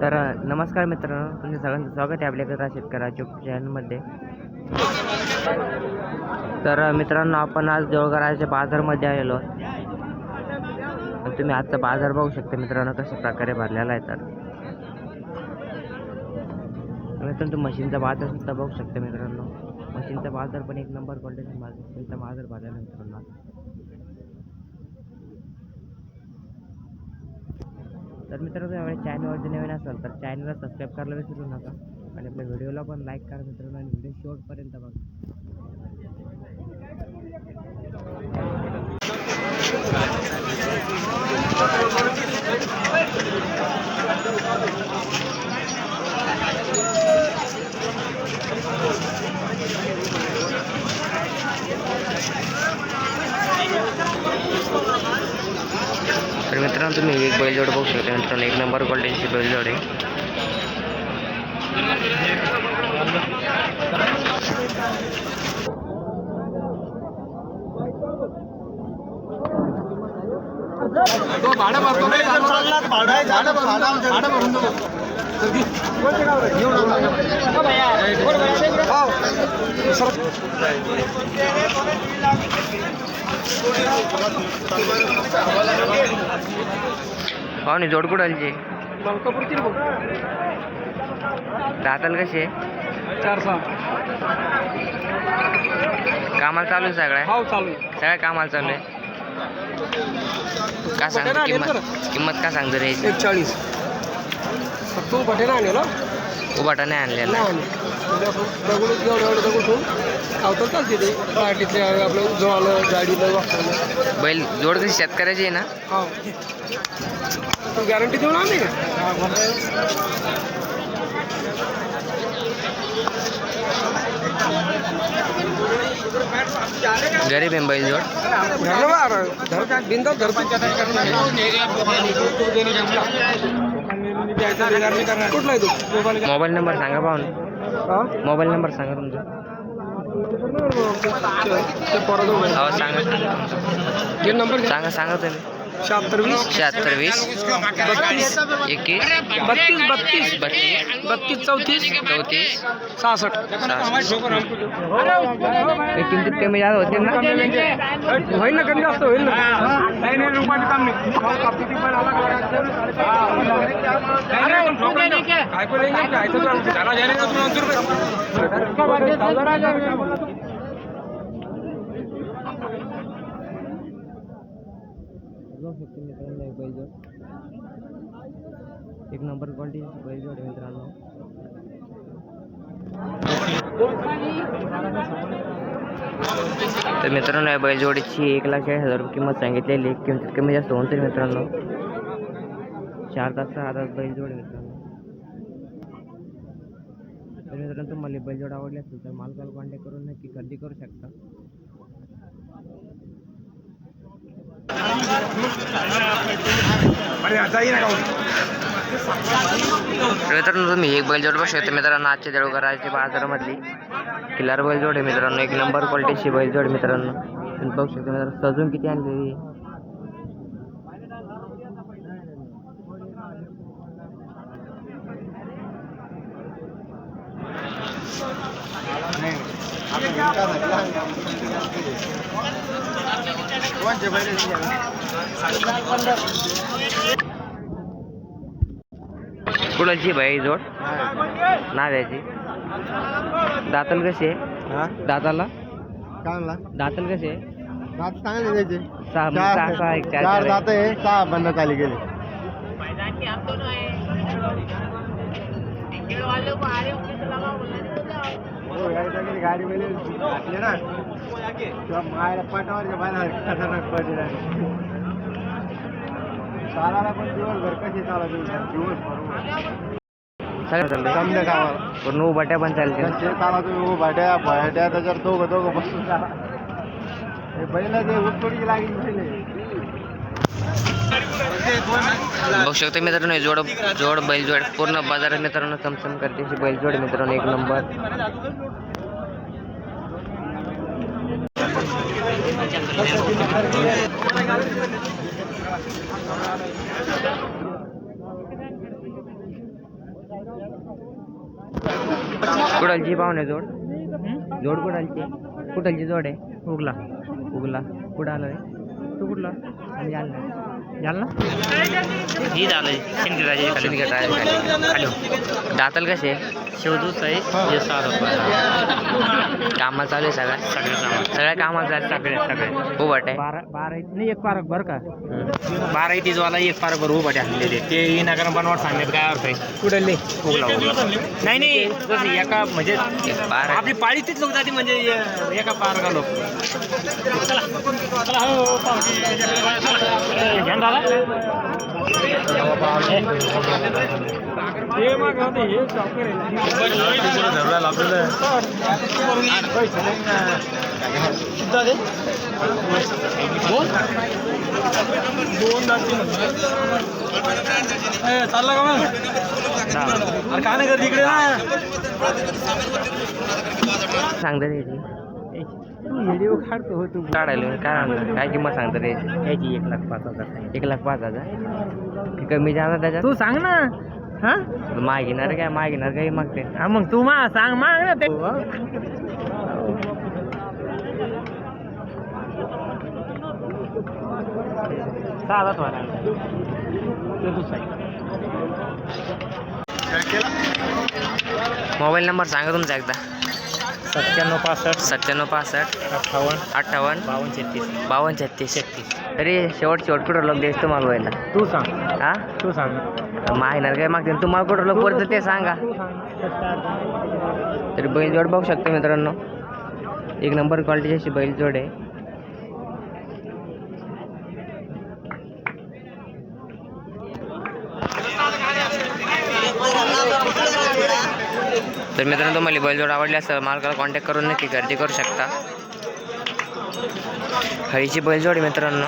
तर नमस्कार मित्रांनो तुमचं सगळ्यांचं स्वागत आहे आपल्या कथा शेतकऱ्या चॅनलमध्ये तर मित्रांनो आपण आज देवळगराच्या बाजारमध्ये आलेलो. तुम्ही आजचा बाजार बघू शकता मित्रांनो कशा प्रकारे भरलेला आहे तर. मित्रांनो तुम्ही मशीनचा बाजार सुद्धा बघू शकता मित्रांनो. मशीनचा बाजार पण एक नंबर क्वालिटीचा मशीनचा बाजार भरलेला आहे मित्रांनो तर मित्रांनो यावेळी चॅनलवरती नवीन असाल तर चॅनलला सबस्क्राईब करायला विसरू नका. आणि आपल्या व्हिडिओला पण लाईक करा मित्रांनो आणि व्हिडिओ शेवटपर्यंत बघा. मित्रांनो तुम्ही एक बैलजोड बघू शकता. मित्रांनो एक नंबर क्वालिटीची बैलजोड आहे. भाडं भरतो भाडं भरून पाहुणे जोड कुडालची दाताल कसे चार सहा कामाला चालू आहे सगळ्या हाव चालू सगळ्या कामाला चालू आहे? का सांगतो बटाटा आणेल किंमत किंमत का सांगतो रे एक चाळीस तू बटेना आणेल उभाटा नाही आणलेला. नाही आणेल. दगड एवढं एवढं दगड ठेवून खावतं चालते ते. पार्टीतले आपलं जळालं गाडीला वापरलं बैल जोड कशी शेतकऱ्याची आहे ना? हा. तू गॅरंटी देऊन का? गरीब आहे बैल जोड? धरलं बा धर कुठला आहे तू मोबाईल नंबर सांगा पाहुणे हा? मोबाईल नंबर सांगा तुमचा. हो सांगा सांगा हे नंबर सांगा सांगा तुम्ही. शहात्तर वीस. शहात्तर वीस. बत्तीस. एकवीस बत्तीस बत्तीस. बत्तीस. बत्तीस चौतीस. चौतीस. सहासष्ट. किमतीत कमी जास्त होतील ना? होईल ना कमी जास्त होईल ना. नाही नाही रुपयाचं काम. नाही एक एक नंबर क्वालिटी बैलजोड मित्रांनो तर मित्रांनो या बैलजोडीची एक लाख चाळीस हजार रुपये किंमत सांगितलेली किंमत कमी जास्त होऊन तरी मित्रांनो. चार तास सहा तास बैलजोड मित्रांनो. तर मित्रांनो तुम्हाला बैलजोड आवडली असेल तर मालकाला कॉन्टॅक्ट करून नक्की खरेदी करू शकता. मित्रांनो तुम्ही एक बैलजोड बसू शकता मित्रांनो आजच्या देवघराच्या बाजारामधली किल्लार बैलजोड आहे मित्रांनो. एक नंबर क्वालिटीची बैलजोड मित्रांनो. बघू शकता मित्रांनो सजून किती आणलेली कुणाची बाई जोड. नाव्याची दातल कशी आहे? दाताला? म्हणला दातल कसे आहे? दात चांगले द्यायचे सहा सहा सहा एक चार दात आहे सहा बंद खाली गेले. हो, यायचं की गाडी वेळी घातली ना तेव्हा मायला पाठावरच्या बाहेर खतरनाक पडले चालायला पण दिवसभर कशी चालत दिवसभर सगळं चाललंय समजा गावाला पूर्ण उभाट्या पण चालते त्यांचे चाला। तुम्ही हो भाट्या भाट्या त्याच्यावर दोघं दोघं बसून चाला हे पहिला ते उठतोडी लागली पहिले बघू शकतो मित्रांनो हे जोड जोड बैल जोड पूर्ण बाजारात मित्रांनो चमचम करते अशी बैल जोड मित्रांनो एक नंबर। कुठलची पाहुणे जोड. जोड कुठलची कुठलची जोड आहे. उगला. उगला. कुठं आलोय तू कुठला? आम्ही आलो. जालना जालना ही झालंय शिंदे खाली. खाली. दाताल कसे? शेवदूत आहे. हे. सहा रुपये. कामाला चालू आहे सगळ्या सगळे सामान सगळ्या कामाला चालू सगळे सगळे. उभट आहे बारा बारा नाही एक पारक बरं का. बारा इतीजवाला एक पारक बरं उभा आणलेले ते विनाकारण बनवाट सांगण्यात काय अर्थ आहे? कुठले उगला उगला नाही नाही. एका म्हणजे आपली पाळी तीच लोक जाते म्हणजे एका पारका लोक चालला का मग अरे काय नाही करत इकडे ना सांगता त्याची व्हिडिओ काढतो हो तू. काढायला काय आणलं? काय किंमत सांगता त्याची याची एक लाख पाच हजार एक लाख पाच हजार? कमी जाणार त्याच्यात? तू सांग ना. हा? मागिणार काय? मागिणार काही मागते? हा, मग तू मा सांग माग ना ते. ते तू सांग मोबाईल नंबर सांगा तुमचा एकदा. सत्त्याण्णव पासष्ट. सत्त्याण्णव पासष्ट. अठ्ठावन्न. अठ्ठावन्न. बावन्न छत्तीस. बावन्न छत्तीस. छत्तीस. तरी शेवट शेवट कुठं लोक द्यायचं तुम्हाला व्हायला? तू सांग. हा? तू सांग. मागिणार काय मागते तुम्हाला कुठं लोक पडतं ते सांगा. तू सांग. तरी बैलजोड बघू शकता मित्रांनो. एक नंबर क्वालिटीची अशी बैलजोड आहे. तर मित्रांनो तुम्हाला बैलजोड आवडली असं मालकाला कॉन्टॅक्ट करून नक्की खरेदी करू शकता. हळीची बैलजोड मित्रांनो.